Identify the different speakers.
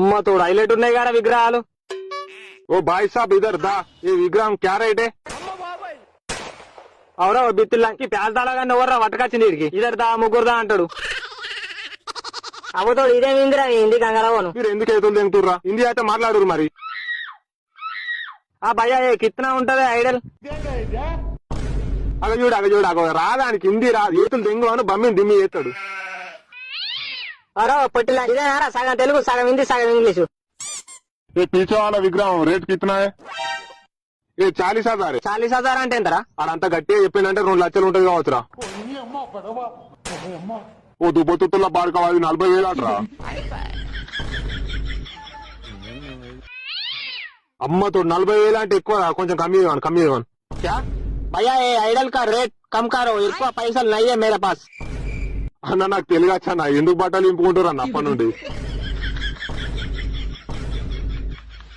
Speaker 1: అమ్మ తోడు హైలైట్ ఉన్నాయి కదా విగ్రహాలు.
Speaker 2: ఓ భాయ్ సాబ్ ఇదర్ దా. ఈ విగ్రహం క్యా రేట్
Speaker 1: అవురా బిత్తులకి పేల్తాడగా ఎవర్రా పట్టుకొచ్చింది వీడికి ఇద్దరు దా ముగ్గురు దా అంటాడు.
Speaker 3: అవతోడు ఇదే ఇందిరా ఇంది కంగారవను
Speaker 2: మీరు ఎందుకు ఎదురు తెంగుతుర్రా హిందీ అయితే మాట్లాడురు మరి.
Speaker 1: ఆ భయ్యా ఏ కిత్నా ఉంటది ఐడల్?
Speaker 2: అగ చూడు అగ చూడు అగ రాదానికి హిందీ రాదు. ఏతులు దెంగు అని బమ్మిని దిమ్మి చేస్తాడు.
Speaker 3: అరో పొట్టిలా ఇదేనారా సగం తెలుగు సగం హిందీ సగం ఇంగ్లీషు
Speaker 2: ये पीछे वाला विग्रह रेट कितना है ये चालीस हजार है
Speaker 1: చాలీస్ హజార్ అంటే ఎంతరా
Speaker 2: ఆడంతా గట్టిగా చెప్పిందంటే రెండు లక్షలు ఉంటుంది కావచ్చురా ఓ దుబ్బతుల్లో పాడుకోవాలి నలభై వేలు అంటరా అమ్మతో నలభై వేలు అంటే ఎక్కువ కొంచెం కమ్మి ఇవ్వను కమ్మి ఇవ్వను
Speaker 1: क्या भैया ये आइडल का रेट कम करो इसको पैसा नहीं है मेरे पास
Speaker 2: అన్న నాకు తెలుగు అన్న ఎందుకు బట్టలు ఇంపుకుంటారు అన్న అప్పటి నుండి?